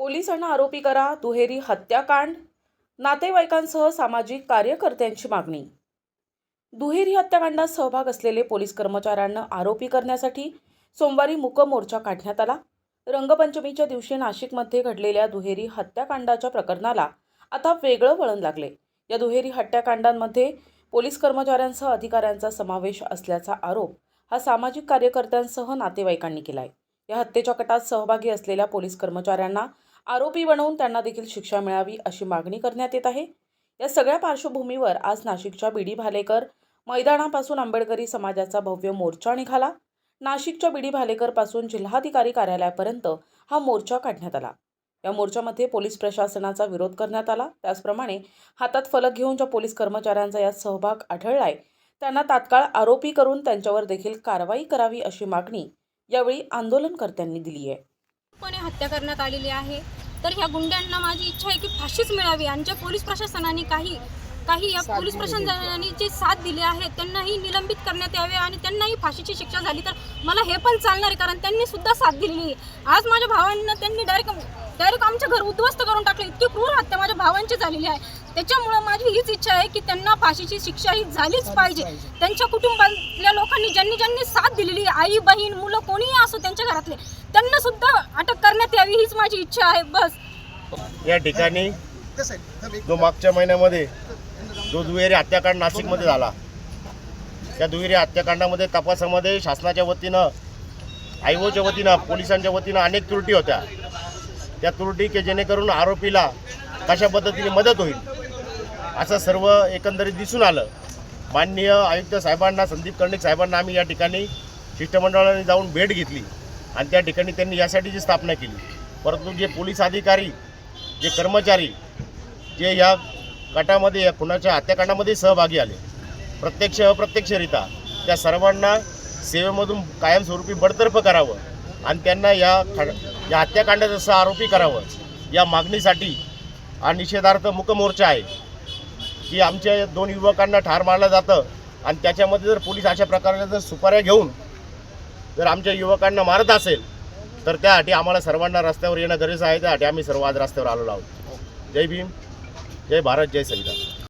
पोलिसांना आरोपी करा दुहेरी हत्याकांड नातेवाईकांसह सामाजिक कार्यकर्त्यांची मागणी. दुहेरी हत्याकांडात सहभाग असलेले पोलीस कर्मचाऱ्यांना आरोपी करण्यासाठी सोमवारी मुकमोर्चा काढण्यात आला. रंगपंचमीच्या दिवशी नाशिकमध्ये घडलेल्या दुहेरी हत्याकांडाच्या प्रकरणाला आता वेगळं वळण लागले. या दुहेरी हत्याकांडांमध्ये पोलीस कर्मचाऱ्यांसह अधिकाऱ्यांचा समावेश असल्याचा आरोप हा सामाजिक कार्यकर्त्यांसह नातेवाईकांनी केला आहे या हत्येच्या कटात सहभागी असलेल्या पोलीस कर्मचाऱ्यांना आरोपी बनवून त्यांना देखील शिक्षा मिळावी अशी मागणी करण्यात येत आहे. या सगळ्या पार्श्वभूमीवर आज नाशिकच्या बीडी भालेकर मैदानापासून आंबेडकरी समाजाचा भव्य मोर्चा निघाला. नाशिकच्या बीडी डी भालेकरपासून जिल्हाधिकारी कार्यालयापर्यंत हा मोर्चा काढण्यात आला. या मोर्चामध्ये पोलीस प्रशासनाचा विरोध करण्यात आला. त्याचप्रमाणे हातात फलक घेऊन ज्या पोलीस कर्मचाऱ्यांचा यात सहभाग आढळलाय त्यांना तात्काळ आरोपी करून त्यांच्यावर देखील कारवाई करावी अशी मागणी यावेळी आंदोलनकर्त्यांनी दिली आहे पणे हत्या करण्यात आलेली आहे. तर ह्या गुंड्यांना माझी इच्छा आहे की फाशीच मिळावी. आणि ज्या पोलीस प्रशासनाने काही काही या पोलीस प्रशासनाने जे साथ दिली आहे त्यांनाही निलंबित करण्यात यावे आणि त्यांनाही फाशीची शिक्षा झाली. तर मला हे पण चालणार आहे कारण त्यांनी सुद्धा साथ आहे आज माझ्या भावांना त्यांनी डायरेक्ट डायरेक्ट आमचं घर उद्ध्वस्त करून टाकलं. इतकी क्रूर हत्या माझ्या भावांची झालेली आहे. त्याच्यामुळं माझी हीच इच्छा आहे की त्यांना फाशीची शिक्षा ही झालीच पाहिजे. त्यांच्या कुटुंबातल्या लोकांनी ज्यांनी ज्यांनी साथ दिलेली आई बहीण मुलं कोणीही असो त्यांच्या घरातले त्यांना सुद्धा अटक करण्यात यावी हीच माझी इच्छा आहे बस. या ठिकाणी जो मागच्या महिन्यामध्ये जो दुहेरी हत्याकांड नाशिकमध्ये झाला त्या दुहेरी हत्याकांडामध्ये तपासामध्ये शासनाच्या वतीनं आयओच्या वतीनं पोलिसांच्या वतीनं अनेक त्रुटी होत्या. त्या त्रुटी की जेणेकरून आरोपीला कशा पद्धतीने मदत होईल? असं सर्व एकंदरीत दिसून आलं. माननीय आयुक्त साहेबांना संदीप कर्णिक साहेबांना आम्ही या ठिकाणी शिष्टमंडळाने जाऊन भेट घेतली आणि त्या ठिकाणी त्यांनी यासाठीची स्थापना केली. परंतु जे पोलीस अधिकारी जे कर्मचारी जे या गटामध्ये या खुनाच्या हत्याकांडामध्ये सहभागी आले प्रत्यक्ष अप्रत्यक्षरित्या त्या सर्वांना सेवेमधून कायमस्वरूपी बडतर्फ करावं आणि त्यांना या ख- या हत्याकांडाचं सह आरोपी करावं या मागणीसाठी हा निषेधार्थ मुकमोर्चा आहे. की आमच्या दोन युवकांना ठार मारलं जातं आणि त्याच्यामध्ये जर पोलीस अशा प्रकारच्या जर सुपाऱ्या घेऊन जर आमच्या युवकांना मारत असेल तर त्यासाठी आम्हाला सर्वांना रस्त्यावर येणं गरजेचं आहे. त्यासाठी आम्ही सर्व आज रस्त्यावर आलेलो आहोत. जय भीम. जय भारत. जय संविधान.